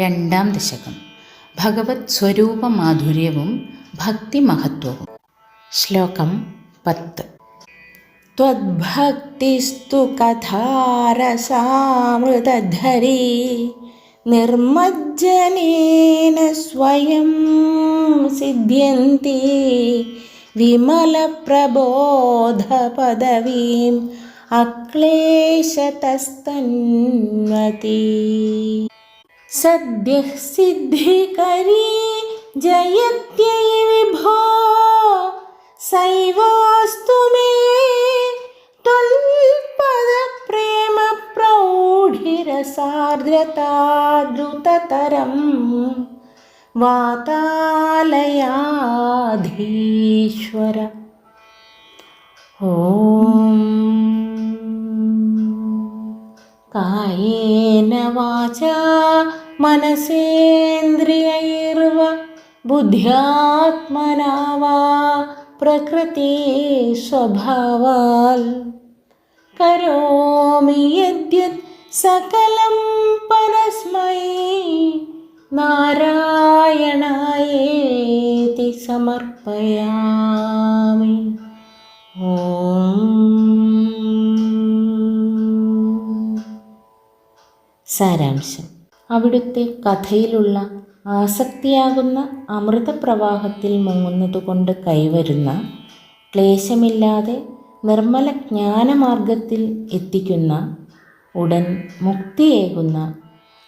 രണ്ടാം ദശകം ഭഗവത് സ്വരൂപ മാധുര്യവും ഭക്തിമഹത്വവും ശ്ലോകം പത്ത് त्वद्भक्तिस्तु कथारसामृतधरी निर्मज्जनेन स्वयं सिद्ध्यन्ति विमलप्रबोधपदवीम् अक्लेशतस्तन्वती सद्यः सिद्धिकरी जयत्यै विभो सैवास्तु मे त्वल्पदप्रेमप्रौढिरसार्द्रताद्रुततरं वातालयाधीश्वर वाचा मनसेन्द्रियैर्व बुद्ध्यात्मना वा प्रकृते स्वभावाल् करोमि यद्यत् सकलं परस्मै नारायणायेति समर्पयामि ഓം സാരാംശം. അവിടുത്തെ കഥയിലുള്ള ആസക്തിയാകുന്ന അമൃതപ്രവാഹത്തിൽ മുങ്ങുന്നതുകൊണ്ട് കൈവരുന്ന ക്ലേശമില്ലാതെ നിർമ്മല ജ്ഞാനമാർഗത്തിൽ എത്തിക്കുന്ന ഉടൻ മുക്തിയേകുന്ന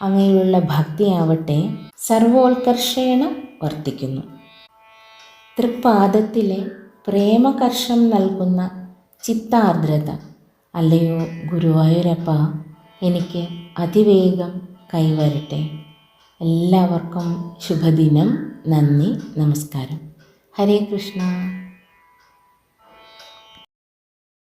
അങ്ങനെയുള്ള ഭക്തിയാവട്ടെ സർവോത്കർഷേണ വർത്തിക്കുന്നു. തൃപ്പാദത്തിലെ പ്രേമകർഷം നൽകുന്ന ചിത്താർദ്രത അല്ലയോ ഗുരുവായൂരപ്പ എനിക്ക് അതിവേഗം കൈവരട്ടെ. എല്ലാവർക്കും ശുഭദിനം. നന്ദി. നമസ്കാരം. ഹരേ കൃഷ്ണ.